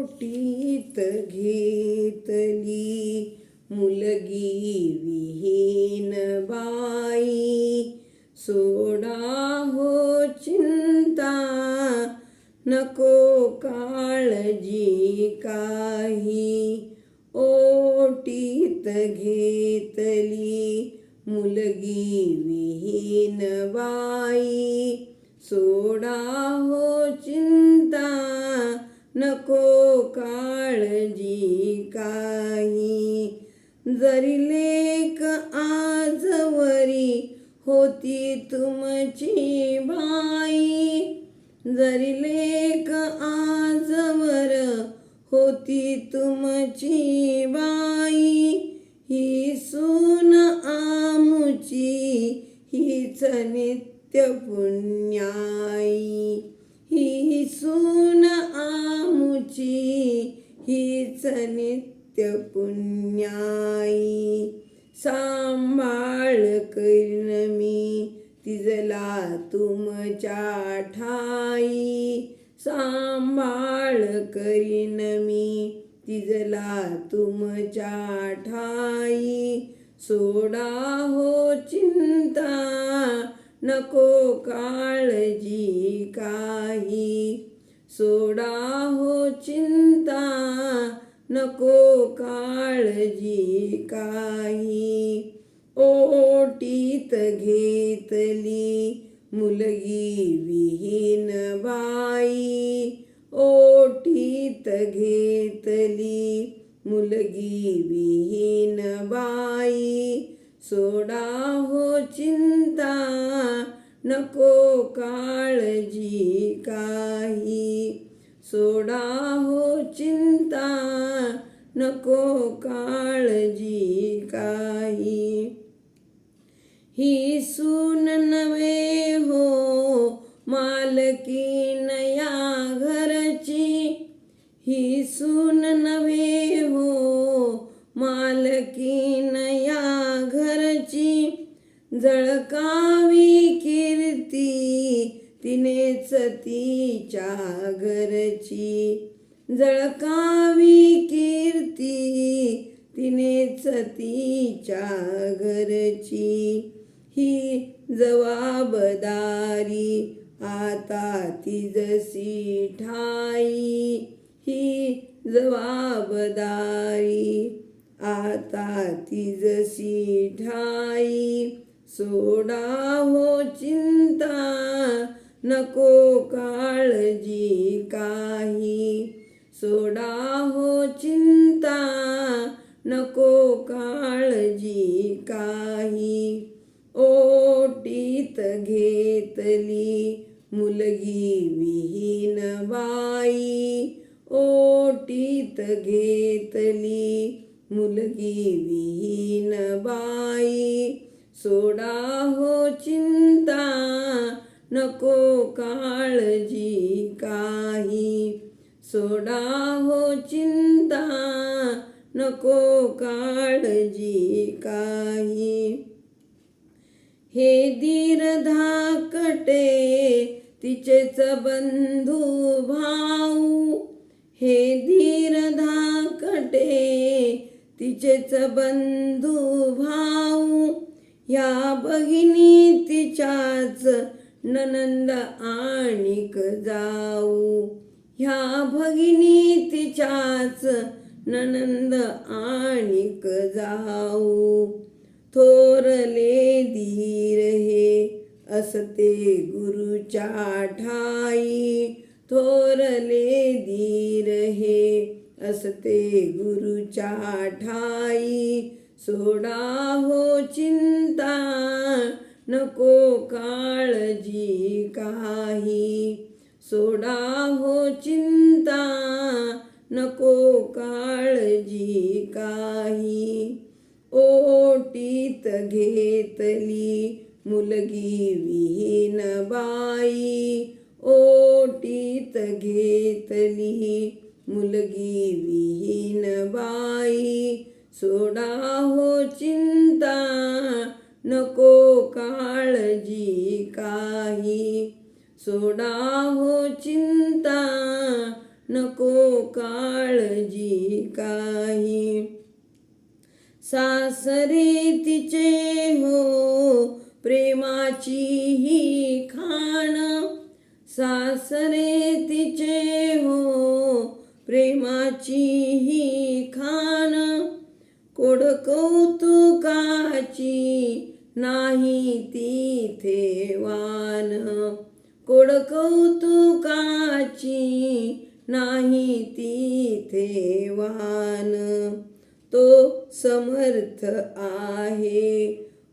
ओटीत घेतली. मुलगी विहीन बाई. सोडा हो चिंता नको काळजी काही. ओटीत घेतली. मुलगी विहीन बाई. सोडा हो चिंता नको काळजी काही. जरी लेक आजवरी होती तुमची बाई जरी लेक आजवर होती तुमची बाई ही सून आमुची हीच नित्य तीच नित्य पुण्याई सांभाळ करीन मी तिजला तुमच्या ठाई. सांभाळ करीन मी तिजला तुमच्या ठाई. सोडा हो चिंता नको काळजी काही. सोडा हो चिंता नको काळजी काही. ओटीत घेतली मुलगी विहीन बाई. ओटीत घेतली मुलगी विहीन बाई. सोडा हो चिंता नको काळजी काही. सोडा हो चिंता नको काळजी काही. ही सून नवे हो मालकीन या घरची. ही सून नवे हो मालकी या घरची. जळकावी कीर्ती तिनेच तिच्या घरची जळकावी कीर्ती तिनेच तिच्या घरची ही जबाबदारी आता ती जशी ठाई. ही जबाबदारी आता ती जशी ठाई. सोडा हो चिंता नको काळजी काही. सोडा हो चिंता नको काळजी काही. ओटीत घेतली मुलगी विहीन बाई. ओटीत घेतली मुलगी विहीन बाई. सोडा हो चिंता नको काळजी काही. सोडा हो चिंता नको काळजी काही. हे धीर धाकटे तिचेच बंधू भाऊ. हे धीर धाकटे तिचेच बंधू भाऊ. या भगिनी तिच्याच ननंद आणिक जाऊ. ह्या भगिनी तिच्याच ननंद आणिक जाऊ. थोरले धीर हे असते गुरुच्या ठाई. थोरले धीर हे असते गुरुच्या ठाई. सोडा हो चिंता नको काळजी काही. सोडा हो चिंता, नको काळजी काही. ओटीत घेतली मुलगी विहीन बाई. ओटीत घेतली मुलगी विहीन बाई. सोडा हो चिंता नको काळजी काही. सोडा हो चिंता नको काळजी काही. सासरे तिचे हो प्रेमाची ही खाण. सासरे तिचे हो प्रेमाची ही खाण. कोड कौतुकाची नाही तिथे वान. कोड कौतुकाची नाही तिथे वान. तो समर्थ आहे.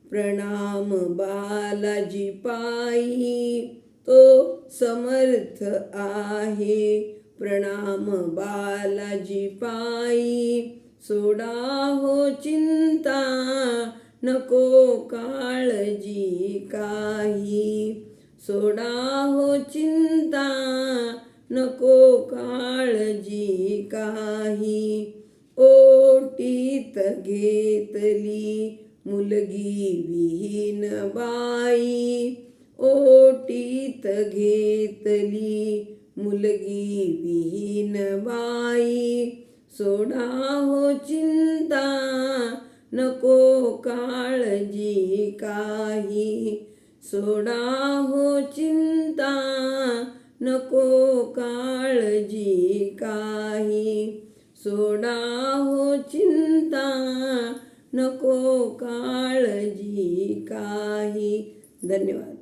प्रणाम बालाजी पायी. तो समर्थ आहे. प्रणाम बालाजी पायी. सोडा हो चिंता. नको काळजी काही. सोडा हो चिंता नको काळजी काही. ओटीत घेतली मुलगी विहीन बाई. ओटीत घेतली मुलगी विहीन बाई. सोडा हो चिंता नको काळजी काही. सोडा हो चिंता नको काळजी काही. सोडा हो चिंता नको काळजी काही. धन्यवाद.